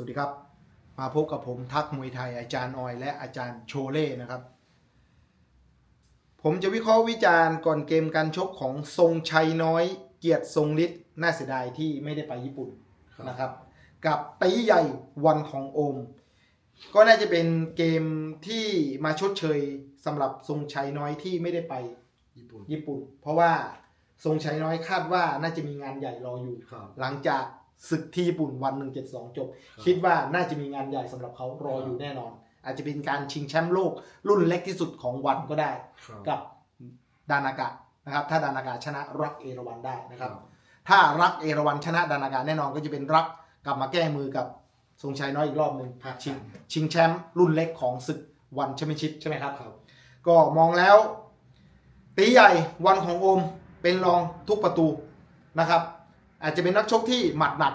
สวัสดีครับ มาพบกับผมทักมวยไทยอาจารย์ออยและอาจารย์โชเล่นะครับ ผมจะวิเคราะห์วิจารณ์ก่อนเกมการชกของทรงชัยน้อย เกียรติทรงฤทธิ์น่าเสียดายที่ไม่ได้ไปญี่ปุ่นครับนะครับ กับตีใหญ่วันของโอม ก็น่าจะเป็นเกมที่มาชดเชยสำหรับทรงชัยน้อยที่ไม่ได้ไปญี่ปุ่น ญี่ปุ่น เพราะว่าทรงชัยน้อยคาดว่าน่าจะมีงานใหญ่รออยู่ครับหลังจาก ศึกที่ญี่ปุ่นวัน172จบครับคิดว่าน่าจะมีงานใหญ่สำหรับเขารออยู่แน่นอน อาจจะเป็นการชิงแชมป์โลกรุ่นเล็กที่สุดของวันก็ได้ครับกับดานากะนะครับ ถ้าดานากะชนะรักเอราวันได้นะคครัรับบถ้ารักเอราวันชนะดานากะแน่นอนก็จะเป็นรักกลับมาแก้มือกับทรงชัยน้อยอีกรอบหนึ่งภาคชิงสามชิงแชมป์รุ่นเล็กของศึกวันแชมเปี้ยนชิพใช่ไหมครับครับก็มองแล้ว ตีใหญ่วันของโอมเป็นรองทุกประตูนะครับ อาจจะเป็นนักชกที่หมัดหนัก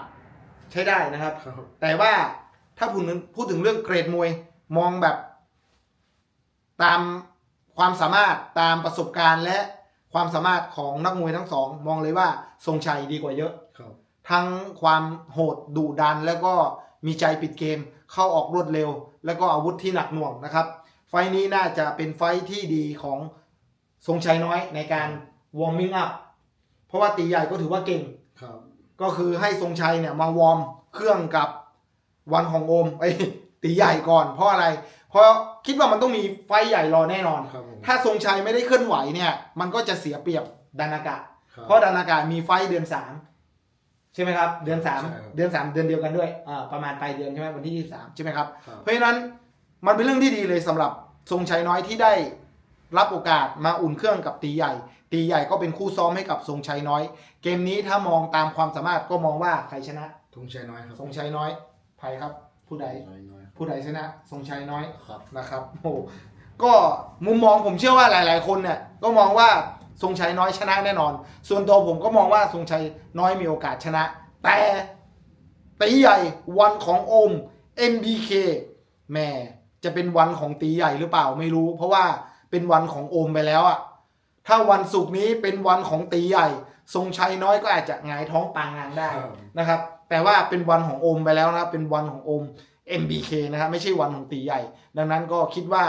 ใช้ได้นะครับครับ แต่ว่าถ้าพูดถึงพูดถึงเรื่องเกรดมวยมองแบบ ตามความสามารถตามประสบการณ์และความสามารถของนักมวยทั้งสอง มองเลยว่าทรงชัยดีกว่าเยอะครับทั้งความโหดดุดันแล้วก็มีใจปิดเกม เข้าออกรวดเร็ว แล้วก็อาวุธที่หนักหน่วงนะครับ ไฟล์นี้น่าจะเป็นไฟล์ที่ดีของทรงชัยน้อยในการวอร์มิ่งอัพเพราะว่าตีใหญ่ก็ถือว่าเก่ง ครับก็คือให้ทรงชัยเนี่ยมาวอร์มเครื่องกับวันของโอมไอ้ยตีใหญ่ก่อนเพราะอะไร เพราะคิดว่ามันต้องมีไฟล์ใหญ่รอแน่นอน ครับผมถ้าทรงชัยไม่ได้เคลื่อนไหวเนี่ย มันก็จะเสียเปรียบดานากะครับเพราะดานากามีไฟท์เดือนสามใช่ไหมครับ เดือนสามใช่ครับ เดือนสามเดือนเดียวกันด้วยอ่าประมาณปลายเดือนใช่ไหมวันที่ยี่สามใช่ไหมครับ ครับ เพราะฉะนั้นมันเป็นเรื่องที่ดีเลยสำหรับทรงชัยน้อยที่ได้ รับโอกาสมาอุ่นเครื่องกับตีใหญ่ ตีใหญ่ก็เป็นคู่ซ้อมให้กับทรงชัยน้อย เกมนี้ถ้ามองตามความสามารถก็มองว่าใครชนะธงชัยน้อยครับทรงชัยน้อยใครครับ ผู้ใด น้อยน้อยผู้ใดชนะทรงชัยน้อย ครับ นะครับโอ้โหก็มุมมองผมเชื่อว่าหลาย ๆ คนเนี่ยก็มองว่าทรงชัยน้อยชนะแน่นอน ส่วนตัวผมก็มองว่าทรงชัยน้อยมีโอกาสชนะ แต่ตีใหญ่วันของโอม MBK แหม่จะเป็นวันของตีใหญ่หรือเปล่าไม่รู้ เพราะว่า เป็นวันของโอมไปแล้วอะถ้าวันศุกร์นี้เป็นวันของตีใหญ่ ทรงชัยน้อยก็อาจจะหงายท้องปางงางได้ครับนะครับ แต่ว่าเป็นวันของโอมไปแล้วนะครับเป็นวันของโอม MBK นะครับไม่ใช่วันของตีใหญ่ ดังนั้นก็คิดว่า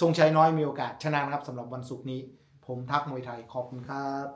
ทรงชัยน้อยมีโอกาสชนะนะครับสำหรับวันศุกร์นี้ ผมทักมวยไทยขอบคุณครับ